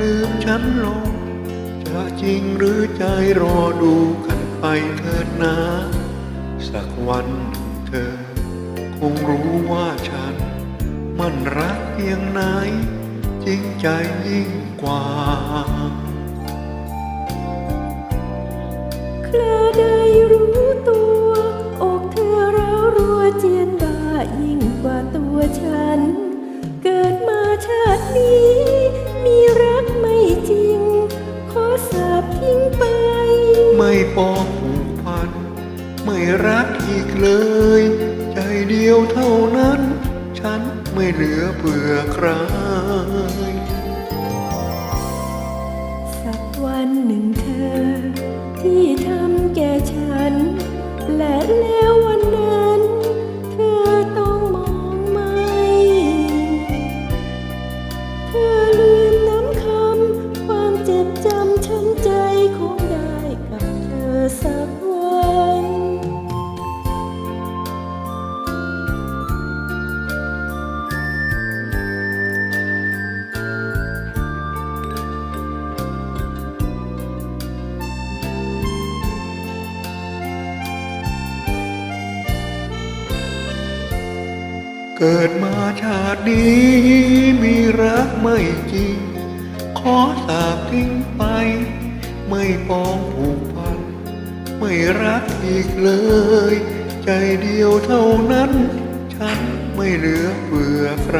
ลืมฉันลง จะจริงหรือใจรอดูกันไปเถิดนะ สักวันเธอ คงรู้ว่าฉัน มันรักเพียงไหน จริงใจยิ่งกว่าเคลได้รู้ตัว อกเธอร้าวรัวเจียนบ่ายิ่งกว่าตัวฉัน เกิดมาชาตินี้ ไม่ปอผูกพัน ไม่รักอีกเลย ใจเดียวเท่านั้น ฉันไม่เหลือเผื่อใคร สักวันหนึ่งเธอ ที่ทำแก่ฉัน และเล่ เกิดมาชาตินี้มีรักไม่จริง ขอสาบทิ้งไป ไม่ปองผูกพัน ไม่รักอีกเลย ใจเดียวเท่านั้น ฉันไม่เหลือเผื่อใคร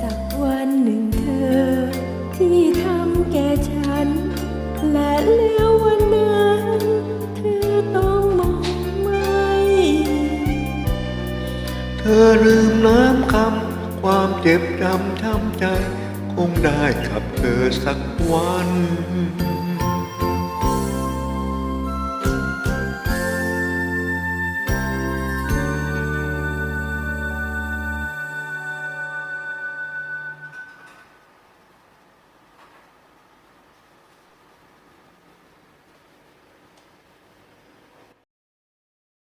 สักวันหนึ่ง เธอลืมน้ำคำความเจ็บจำช้ำใจ คงได้กับเธอสักวัน